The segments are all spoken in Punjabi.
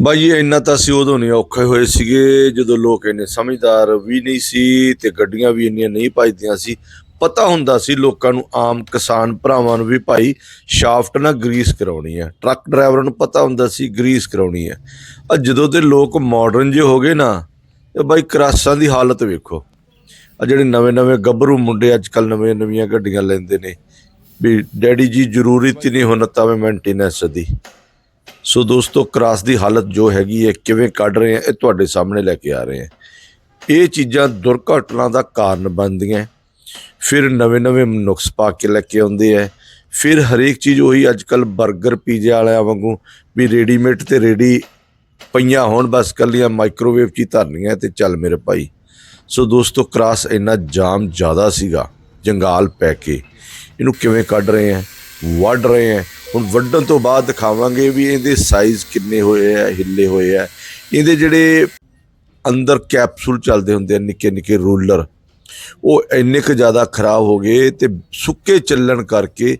ਬਾਈ ਇਹ ਇੰਨਾ ਤਾਂ ਅਸੀਂ ਉਦੋਂ ਨਹੀਂ ਔਖੇ ਹੋਏ ਸੀਗੇ, ਜਦੋਂ ਲੋਕ ਇੰਨੇ ਸਮਝਦਾਰ ਵੀ ਨਹੀਂ ਸੀ ਤੇ ਗੱਡੀਆਂ ਵੀ ਇੰਨੀਆਂ ਨਹੀਂ ਭਜਦੀਆਂ ਸੀ। ਪਤਾ ਹੁੰਦਾ ਸੀ ਲੋਕਾਂ ਨੂੰ ਆਮ ਕਿਸਾਨ ਭਰਾਵਾਂ ਨੂੰ ਵੀ ਭਾਈ, ਸ਼ਾਫਟ ਨਾਲ ਗਰੀਸ ਕਰਾਉਣੀ ਹੈ ਟਰੱਕ ਡਰਾਈਵਰਾਂ ਨੂੰ ਪਤਾ ਹੁੰਦਾ ਸੀ ਗਰੀਸ ਕਰਾਉਣੀ ਹੈ ਆ ਜਦੋਂ ਦੇ ਲੋਕ ਮਾਡਰਨ ਜੇ ਹੋ ਗਏ ਨਾ ਇਹ ਬਾਈ ਕਰਾਸਾਂ ਦੀ ਹਾਲਤ ਵੇਖੋ। ਆ ਜਿਹੜੇ ਨਵੇਂ ਨਵੇਂ ਗੱਭਰੂ ਮੁੰਡੇ ਅੱਜ ਕੱਲ ਨਵੇਂ ਨਵੀਆਂ ਗੱਡੀਆਂ ਲੈਂਦੇ ਨੇ, ਵੀ ਡੈਡੀ ਜੀ ਜ਼ਰੂਰਤ ਹੀ ਨਹੀਂ ਹੁਣ ਤਾਂ ਮੈਂ ਮੇਨਟੇਨੈਂਸ ਦੀ। ਸੋ ਦੋਸਤੋ, ਕ੍ਰਾਸ ਦੀ ਹਾਲਤ ਜੋ ਹੈਗੀ ਹੈ, ਕਿਵੇਂ ਕੱਢ ਰਹੇ ਆ ਇਹ ਤੁਹਾਡੇ ਸਾਹਮਣੇ ਲੈ ਕੇ ਆ ਰਹੇ ਆ ਇਹ ਚੀਜ਼ਾਂ ਦੁਰਘਟਨਾ ਦਾ ਕਾਰਨ ਬਣਦੀਆਂ ਫਿਰ ਨਵੇਂ-ਨਵੇਂ ਨੁਕਸ ਪਾ ਕੇ ਲੈ ਕੇ ਆਉਂਦੇ ਆ ਫਿਰ ਹਰੇਕ ਚੀਜ਼ ਉਹੀ ਅੱਜਕੱਲ 버ਗਰ ਪੀਜ਼ੇ ਵਾਲਿਆਂ ਵਾਂਗੂ ਵੀ ਰੈਡੀਮੇਡ ਤੇ ਰੈਡੀ ਪਈਆਂ ਹੋਣ, ਬਸ ਕੱਲੀਆਂ ਮਾਈਕ੍ਰੋਵੇਵ 'ਚ ਹੀ ਧਰਨੀਆਂ ਤੇ ਚੱਲ ਮੇਰੇ ਭਾਈ। ਸੋ ਦੋਸਤੋ, ਕ੍ਰਾਸ ਇੰਨਾ ਜਾਮ ਜ਼ਿਆਦਾ ਸੀਗਾ, ਜੰਗਾਲ ਪੈ ਕੇ। ਇਹਨੂੰ ਕਿਵੇਂ ਕੱਢ ਰਹੇ ਆ ਵੱਢ ਰਹੇ ਆ ਹੁਣ ਵੱਢਣ ਤੋਂ ਬਾਅਦ ਦਿਖਾਵਾਂਗੇ ਵੀ ਇਹਦੇ ਸਾਈਜ਼ ਕਿੰਨੇ ਹੋਏ ਆ, ਹਿੱਲੇ ਹੋਏ ਆ। ਇਹਦੇ ਜਿਹੜੇ ਅੰਦਰ ਕੈਪਸੂਲ ਚੱਲਦੇ ਹੁੰਦੇ ਆ, ਨਿੱਕੇ ਨਿੱਕੇ ਰੂਲਰ, ਉਹ ਇੰਨੇ ਕੁ ਜ਼ਿਆਦਾ ਖਰਾਬ ਹੋ ਗਏ ਤੇ ਸੁੱਕੇ ਚੱਲਣ ਕਰਕੇ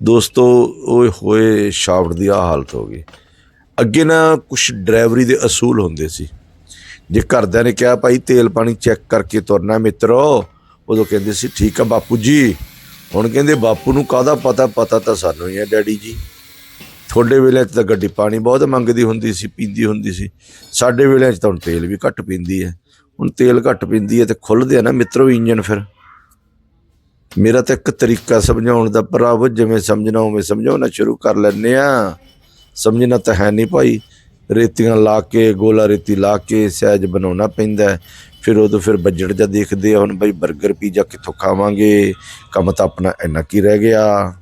ਦੋਸਤੋ, ਉਹ ਹੋਏ ਸ਼ਾਫਟ ਦੀ ਆ ਹਾਲਤ ਹੋ ਗਈ। ਅੱਗੇ ਨਾ ਕੁਝ ਡਰਾਈਵਰੀ ਦੇ ਅਸੂਲ ਹੁੰਦੇ ਸੀ। ਜੇ ਘਰਦਿਆਂ ਨੇ ਕਿਹਾ, ਭਾਈ ਤੇਲ ਪਾਣੀ ਚੈੱਕ ਕਰਕੇ ਤੁਰਨਾ ਮਿੱਤਰੋ, ਉਦੋਂ ਕਹਿੰਦੇ ਸੀ, ਠੀਕ ਆ ਬਾਪੂ ਜੀ ਹੁਣ ਕਹਿੰਦੇ ਬਾਪੂ ਨੂੰ ਕਾਹਦਾ ਪਤਾ? ਪਤਾ ਤਾਂ ਸਾਨੂੰ ਹੀ ਹੈ, ਡੈਡੀ ਜੀ। ਤੁਹਾਡੇ ਵੇਲੇ 'ਚ ਤਾਂ ਗੱਡੀ ਪਾਣੀ ਬਹੁਤ ਮੰਗਦੀ ਹੁੰਦੀ ਸੀ, ਪੀਂਦੀ ਹੁੰਦੀ ਸੀ। ਸਾਡੇ ਵੇਲੇ 'ਚ ਤਾਂ ਹੁਣ ਤੇਲ ਵੀ ਘੱਟ ਪੀਂਦੀ ਹੈ। ਹੁਣ ਤੇਲ ਘੱਟ ਪੀਂਦੀ ਹੈ ਤੇ ਖੁੱਲਦੇ ਆ ਨਾ ਮਿੱਤਰੋ ਇੰਜਨ ਫਿਰ। ਮੇਰਾ ਤਾਂ ਇੱਕ ਤਰੀਕਾ ਸਮਝਾਉਣ ਦਾ ਭਰਾਵੋ, ਜਿਵੇਂ ਸਮਝਣਾ ਉਵੇਂ ਸਮਝਾਉਣਾ ਸ਼ੁਰੂ ਕਰ ਲੈਂਦੇ ਆ ਸਮਝਣਾ ਤਾਂ ਹੈ ਨਹੀਂ ਭਾਈ। ਰੇਤੀਆਂ ਲਾ ਕੇ, ਗੋਲਾ ਰੇਤੀ ਲਾ ਕੇ ਸਹਿਜ ਬਣਾਉਣਾ ਪੈਂਦਾ ਫਿਰ ਉਦੋਂ ਫਿਰ ਬਜਟ ਜਾਂ ਦੇਖਦੇ ਆ, ਹੁਣ ਬਈ 버ਗਰ ਪੀਜ਼ਾ ਕਿੱਥੋਂ ਖਾਵਾਂਗੇ? ਕੰਮ ਤਾਂ ਆਪਣਾ ਇੰਨਾ ਕੀ ਰਹਿ ਗਿਆ।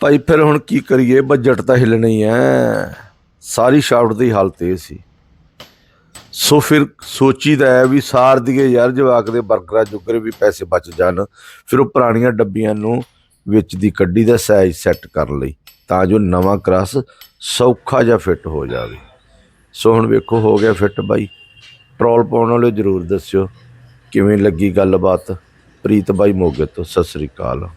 ਭਾਈ ਫਿਰ ਹੁਣ ਕੀ ਕਰੀਏ? ਬਜਟ ਤਾਂ ਹਿੱਲਣਾ ਹੀ। ਹੈ ਸਾਰੀ ਸ਼ਾਫਟ ਦੀ ਹਾਲਤ ਇਹ ਸੀ। ਸੋ ਫਿਰ ਸੋਚੀਦਾ ਹੈ ਵੀ ਸਾਰ ਦੀਏ ਯਾਰ ਜਵਾਕ ਦੇ 버ਗਰਾਂ ਜੁਗਰੇ ਵੀ ਪੈਸੇ ਬਚ ਜਾਣ। ਫਿਰ ਉਹ ਪੁਰਾਣੀਆਂ ਡੱਬੀਆਂ ਨੂੰ ਵਿੱਚ ਦੀ ਕੱਢੀ ਦਾ ਸਾਈਜ਼ ਸੈੱਟ ਕਰ ਲਈ, ਤਾਂ ਜੋ ਨਵਾਂ ਕ੍ਰਾਸ ਸੌਖਾ ਜਿਹਾ ਫਿੱਟ ਹੋ ਜਾਵੇ। ਸੋ ਹੁਣ ਵੇਖੋ, ਹੋ ਗਿਆ ਫਿੱਟ ਬਾਈ। ਟਰੋਲ ਪਾਉਣ ਵਾਲੇ ਜਰੂਰ ਦੱਸਿਓ, ਕਿਵੇਂ ਲੱਗੀ ਗੱਲਬਾਤ? ਪ੍ਰੀਤ ਬਾਈ ਮੋਗੇ ਤੋਂ, ਸਤਿ ਸ੍ਰੀ ਅਕਾਲ।